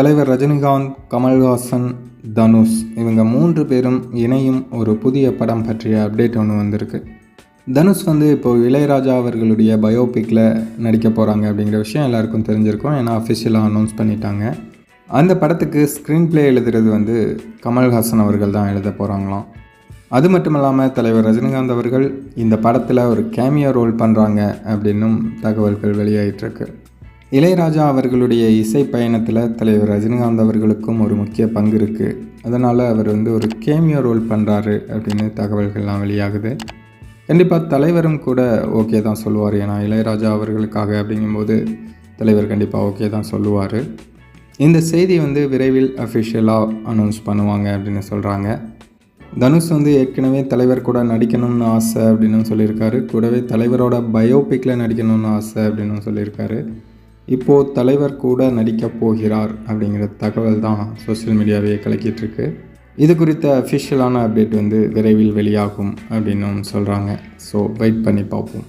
தலைவர் ரஜினிகாந்த் கமல்ஹாசன் தனுஷ் இவங்க மூன்று பேரும் இணையும் ஒரு புதிய படம் பற்றிய அப்டேட் ஒன்று வந்திருக்கு. தனுஷ் வந்து இப்போது இளையராஜா அவர்களுடைய பயோபிக்கில் நடிக்க போகிறாங்க அப்படிங்கிற விஷயம் எல்லாருக்கும் தெரிஞ்சிருக்கும். ஏன்னா அஃபிஷியலாக அனௌன்ஸ் பண்ணிட்டாங்க. அந்த படத்துக்கு ஸ்க்ரீன் ப்ளே எழுதுறது வந்து கமல்ஹாசன் அவர்கள் தான் எழுத போகிறாங்களாம் அது மட்டும் இல்லாமல் தலைவர் ரஜினிகாந்த் அவர்கள் இந்த படத்தில் ஒரு கேமியோ ரோல் பண்ணுறாங்க அப்படின்னும் தகவல்கள் வெளியாகிட்டுருக்கு இளையராஜா அவர்களுடைய இசை பயணத்தில் தலைவர் ரஜினிகாந்த் அவர்களுக்கும் ஒரு முக்கிய பங்கு இருக்குது அதனால் அவர் வந்து ஒரு கேமியோ ரோல் பண்ணுறாரு அப்படின்னு தகவல்கள்லாம் வெளியாகுது. கண்டிப்பாக தலைவரும் கூட ஓகே தான் சொல்லுவார். ஏன்னா இளையராஜா அவர்களுக்காக அப்படிங்கும்போது தலைவர் கண்டிப்பாக ஓகே தான் சொல்லுவார். இந்த செய்தி வந்து விரைவில் அஃபிஷியலாக அனௌன்ஸ் பண்ணுவாங்க அப்படின்னு சொல்கிறாங்க தனுஷ் வந்து ஏற்கனவே தலைவர் கூட நடிக்கணும்னு ஆசை அப்படின்னு சொல்லியிருக்காரு. கூடவே தலைவரோட பயோபிக்கில் நடிக்கணும்னு ஆசை அப்படின்னு சொல்லியிருக்காரு. இப்போது தலைவர் கூட நடிக்கப் போகிறார் அப்படிங்கிற தகவல் தான் சோஷியல் மீடியாவே கலக்கிட்டுருக்கு. இது குறித்த அஃபிஷியலான அப்டேட் வந்து விரைவில் வெளியாகும் அப்படின்னும் சொல்கிறாங்க ஸோ வெயிட் பண்ணி பார்ப்போம்.